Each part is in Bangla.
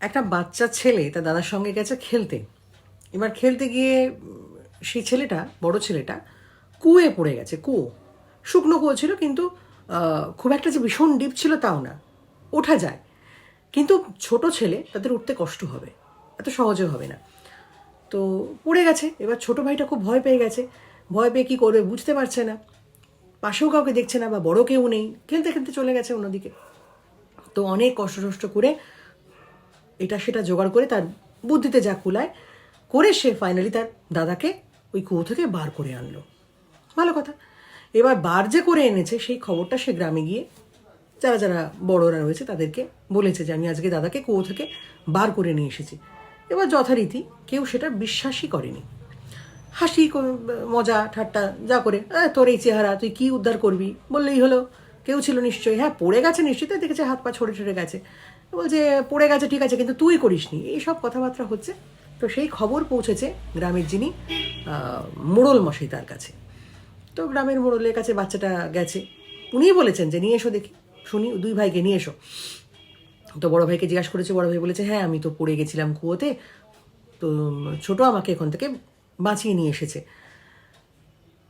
একটা বাচ্চা ছেলে তার দাদার সঙ্গে গেছে খেলতে। এবার খেলতে গিয়ে সেই ছেলেটা, বড় ছেলেটা কুয়ে পড়ে গেছে, কুয়ো। শুকনো কুয়ো ছিল কিন্তু খুব একটা যে ভীষণ ডিপ ছিল তাও না। ওঠা যায়। কিন্তু ছোট ছেলে তাদের উঠতে কষ্ট হবে, এত সহজে হবে না। তো পড়ে গেছে, এবার ছোট ভাইটা খুব ভয় পেয়ে গেছে। ভয় পেয়ে কী করবে বুঝতে পারছে না। পাশেও কাউকে দেখছে না বা বড় কেউ নেই। খেলতে খেলতে চলে গেছে অন্যদিকে। তো অনেক কষ্ট করে এটা সেটা জোগাড় করে তার বুদ্ধিতে যা কুলায় করে সে ফাইনালি তার দাদাকে ওই কুয়ো থেকে বার করে আনলো। ভালো কথা। এবার বার যে করে এনেছে সেই খবরটা সে গ্রামে গিয়ে যারা যারা বড়রা রয়েছে তাদেরকে বলেছে যে আমি আজকে দাদাকে কুয়ো থেকে বার করে নিয়ে এসেছি। এবার যথারীতি কেউ সেটা বিশ্বাসই করেনি। হাসি মজা ঠাট্টা যা করে "আহ, তোর এই চেহারা তুই কি উদ্ধার করবি? বললেই হলো। কেউ ছিল নিশ্চয়ই। হ্যাঁ পড়ে গেছে নিশ্চয়ই তাই দেখেছে হাত পা ছড়ে ছড়ে গেছে। বলছে, পড়ে গেছে, ঠিক আছে, কিন্তু তুই করিসনি। এইসব কথাবার্তা হচ্ছে। তো সেই খবর পৌঁছেছে গ্রামের যিনি মোড়ল মশাই তার কাছে। তো গ্রামের মোড়লের কাছে বাচ্চাটা গেছে। উনিই বলেছেন যে, নিয়ে এসো দেখি, শুনি, দুই ভাইকে নিয়ে এসো। তো বড় ভাইকে জিজ্ঞাসা করেছে, বড় ভাই বলেছে হ্যাঁ আমি তো পড়ে গেছিলাম কুয়োতে, তো ছোট আমাকে এখান থেকে বাঁচিয়ে নিয়ে এসেছে।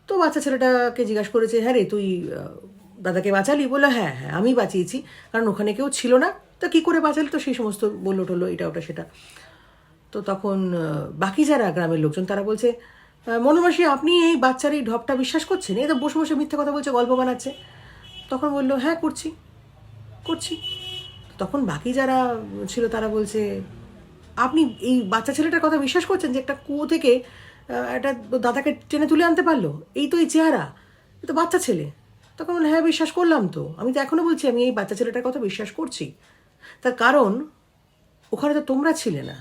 তো বাচ্চা ছেলেটাকে জিজ্ঞাসা করেছে হ্যাঁ রে, তুই দাদাকে বাঁচালি? বলল হ্যাঁ হ্যাঁ আমি বাঁচিয়েছি, কারণ ওখানে কেউ ছিল না তা কী করে বাঁচালি? তো সেই সমস্ত বলল টললো এটা ওটা, সেটা। তো তখন বাকি যারা গ্রামের লোকজন, তারা বলছে মনোমাসী, আপনি এই বাচ্চার এই ঢপটা বিশ্বাস করছেন? এই তো বসে বসে মিথ্যে কথা বলছে, গল্প বানাচ্ছে। তখন বলল হ্যাঁ করছি করছি। তখন বাকি যারা ছিল, তারা বলছে, আপনি এই বাচ্চা ছেলেটার কথা বিশ্বাস করছেন যে একটা কুয়ো থেকে একটা দাদাকে টেনে তুলে আনতে পারল? এই তো এই চেহারা এ তো বাচ্চা ছেলে। তখন হ্যাঁ বিশ্বাস করলাম তো। আমি তো এখনও বলছি, আমি এই বাচ্চা ছেলেটার কথা বিশ্বাস করছি। তার কারণ, ওখানে তো তোমরা ছিলে না।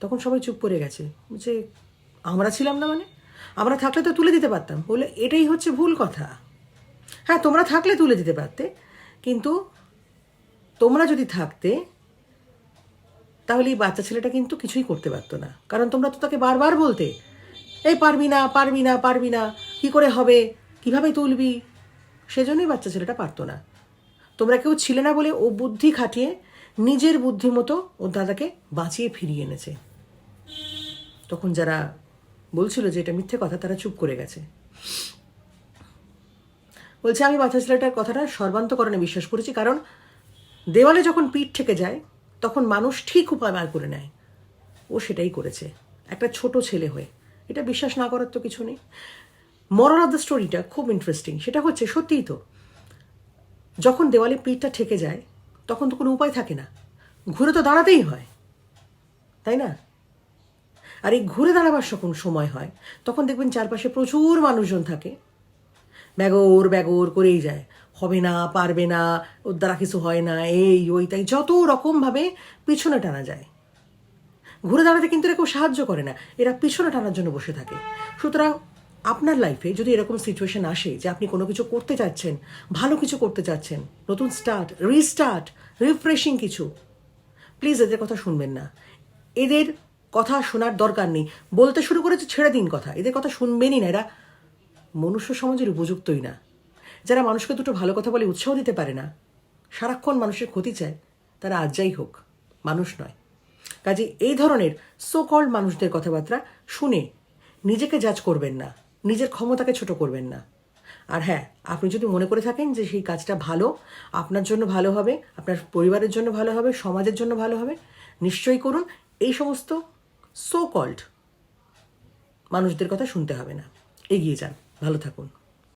তখন সবাই চুপ করে গেছে। যে আমরা ছিলাম না মানে? আমরা থাকলে তো তুলে দিতে পারতাম। বলে, এটাই হচ্ছে ভুল কথা। হ্যাঁ তোমরা থাকলে তুলে দিতে পারতে, কিন্তু তোমরা যদি থাকতে, তাহলে এই বাচ্চা ছেলেটা কিন্তু কিছুই করতে পারতো না। কারণ তোমরা তো তাকে বারবার বলতে, এই পারবি না পারবি না পারবি না, কি করে হবে? কীভাবে তুলবি? সেজন্যই বাচ্চা ছেলেটা পারতো না। তোমরা কেউ ছিলে না বলে ও বুদ্ধি খাটিয়ে নিজের বুদ্ধি মতো ওর দাদাকে বাঁচিয়ে ফিরিয়ে এনেছে। তখন যারা বলছিল যে এটা মিথ্যে কথা, তারা চুপ করে গেছে। বলছে, আমি বাচ্চা ছেলেটার কথাটা সর্বান্তকরণে বিশ্বাস করেছি, কারণ দেওয়ালে যখন পিঠ থেকে যায়, তখন মানুষ ঠিক উপায় বার করে নেয়। ও সেটাই করেছে। একটা ছোট ছেলে হয়ে। এটা বিশ্বাস না করার তো কিছু নেই। মরাল অফ দ্য স্টোরিটা খুব ইন্টারেস্টিং সেটা হচ্ছে, সত্যিই তো যখন দেওয়ালে পিঠটা ঠেকে যায়, তখন তো কোনো উপায় থাকে না। ঘুরে তো দাঁড়াতেই হয়। তাই না? আর এই ঘুরে দাঁড়াবার যখন সময় হয়, তখন দেখবেন চারপাশে প্রচুর মানুষজন থাকে। ব্যাগর ব্যাগর করেই যায়। হবে না, পারবে না ওর দ্বারা কিছু হয় না, এই, ওই, তাই যত রকমভাবে পিছনে টানা যায়। ঘুরে দাঁড়াতে কিন্তু এরা কেউ সাহায্য করে না। এরা পিছনে টানার জন্য বসে থাকে। সুতরাং আপনার লাইফে যদি এরকম সিচুয়েশন আসে যে আপনি কোনো কিছু করতে চাচ্ছেন, ভালো কিছু করতে চাচ্ছেন, নতুন স্টার্ট রিস্টার্ট রিফ্রেশিং কিছু প্লিজ এদের কথা শুনবেন না। এদের কথা শোনার দরকার নেই। বলতে শুরু করেছে, ছেড়ে দিন কথা। এদের কথা শুনবেনই না। এরা মনুষ্য সমাজের উপযুক্তই না। যারা মানুষকে দুটো ভালো কথা বলে উৎসাহ দিতে পারে না, সারাক্ষণ মানুষের ক্ষতি চায়, তারা আজ যাই হোক, মানুষ নয়। কাজে এই ধরনের সো কল্ড মানুষদের কথাবার্তা শুনে নিজেকে জাজ করবেন না। নিজের ক্ষমতাকে ছোট করবেন না। আর হ্যাঁ আপনি যদি মনে করে থাকেন যে সেই কাজটা ভালো, আপনার জন্য ভালো হবে, আপনার পরিবারের জন্য ভালো হবে, সমাজের জন্য ভালো হবে, নিশ্চয়ই করুন, এই সমস্ত সো কল্ড মানুষদের কথা শুনতে হবে না। এগিয়ে যান। ভালো থাকুন।